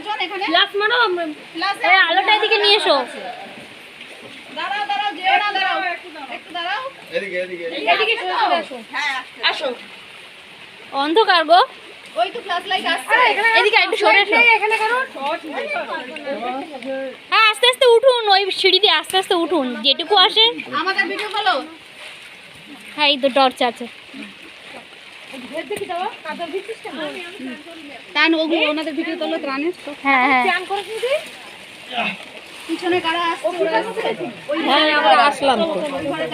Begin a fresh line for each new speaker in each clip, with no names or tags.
একজন এখানে।
গ্লাস মারো আলোটা এদিকে নিয়ে এসো।
দাঁড়াও দাঁড়াও যেও না দাঁড়াও। একটু দাঁড়াও।
এদিকে এদিকে।
এদিকে আসো হ্যাঁ আসো।
অন্ধকার গো।
ওই তো ফ্ল্যাশ লাইট আসছে।
এদিকে একটু সরে এসো।
এখানে করো
হ্যাঁ আস্তে আস্তে উঠুন ওই সিঁড়ি দিয়ে আস্তে আস্তে উঠুন যেটুকু আসে।
আমাদের ভিডিও
হ্যাঁ এই তো টর্চ আছে।
তান ওগুলো ওনাদের ভিডিও তোলো ত্রাণের
হ্যাঁ হ্যাঁ।
পিছনে কারা আসছে ওই
হ্যাঁ আমরা আসলাম তো।
ঘরে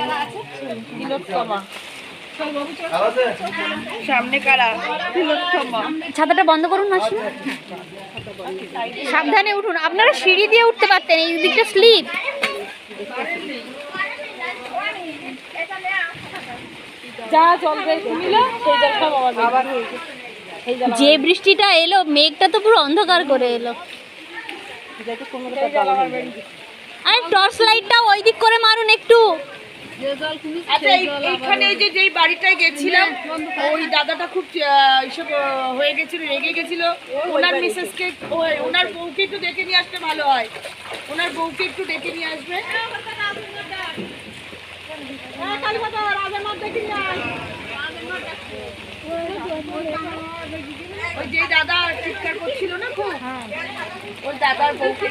কারা?
ছাতাটা বন্ধ করুন না সাবধানে উঠুন। আপনারা সিঁড়ি দিয়ে উঠতে পারতেন এই দিকটা স্লিপ। যে বৃষ্টিটা এলো মেঘটা তো পুরো অন্ধকার করে এলো। আরে টর্চ লাইটটা ওই দিক করে মারুন একটু।
আচ্ছা এইখানে যে যেই বাড়িটায় গেছিলাম ওই দাদাটা খুব এইসব হয়ে গেছিল রেগে গেছিল। ওনার মিসেসকে ওনার বউকে একটু ডেকে নিয়ে আসলে ভালো হয়। ওনার বউকে একটু ডেকে নিয়ে আসবে হ্যাঁ, কালীপদ, রাজার মাঠ ডেকে নিয়ে আয়। ওই যে দাদা চিৎকার করছিল না খুব? ওই দাদার বউকে।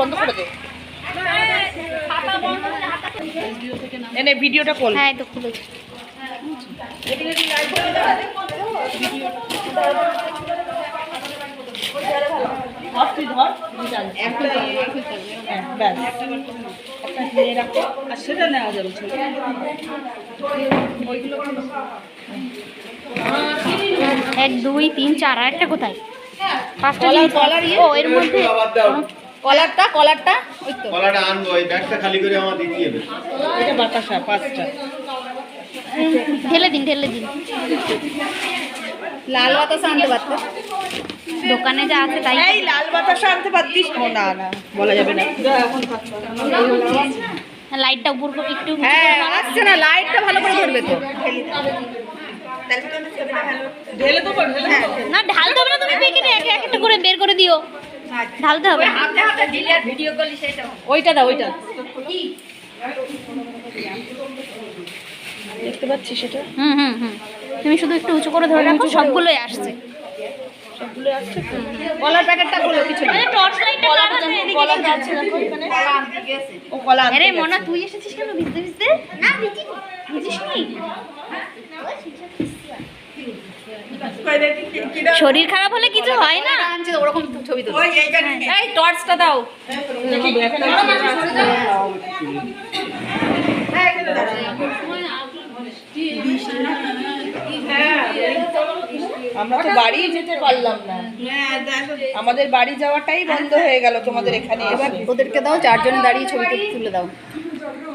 বন্ধ করে দে। এনে ভিডিওটা কল
হ্যাঁ তো খুলেছি
ধর তুই ধর হ্যাঁ, ব্যাস। একটা নিয়ে রাখো। আর সেটা নেওয়া যাবে ছোট।
এক দুই তিন চার আর একটা কোথায় পাঁচটা
কলার- ইয়ে?
ও এর মধ্যে
কলারটা কলারটা ওই তো
কলাটা আনব এই ব্যাগটা খালি করে আমার দিতে হবে
এটা বাতাসা পাঁচটা
ঢেলে দিন ঢেলে দিন
লাল বাতাসা আনতে পারতো
দোকানে যা আছে তাই
এই লাল বাতাসা আনতে পারতিস? না না বলা যাবে না।
লাইটটা উপর করে একটু
হ্যাঁ আসছে না লাইটটা ভালো করে ধরবে তো।
দেবো?
না ঢালতে হবে না তুমি প্যাকেটে এক একটা করে বের করে দিও। ঢালতে হবে।
ওইটা দাও ওইটা।
দেখতে পাচ্ছিস সেটা?
হুম হুম হুম। তুমি শুধু একটু উঁচু করে ধরে রাখো সবগুলোই আসছে।
কলার প্যাকেটটা খোলো কিছু না
টর্চ লাইটটা
কলা যাচ্ছে দেখো এখানে। ও কলা
আরে মনা তুই এসেছিস কেন? ভিজতে ভিজতে? না ভিজি ভিজিসনি। শরীর খারাপ হলে কিছু হয় না।
ওরকম ছবি তো
এই টর্চটা দাও। আমরা তো বাড়ি যেতে পারলাম না। আমাদের বাড়ি যাওয়াটাই বন্ধ হয়ে গেল তোমাদের এখানে এবার
ওদেরকে দাও চারজনে দাঁড়িয়ে ছবি তুলে দাও।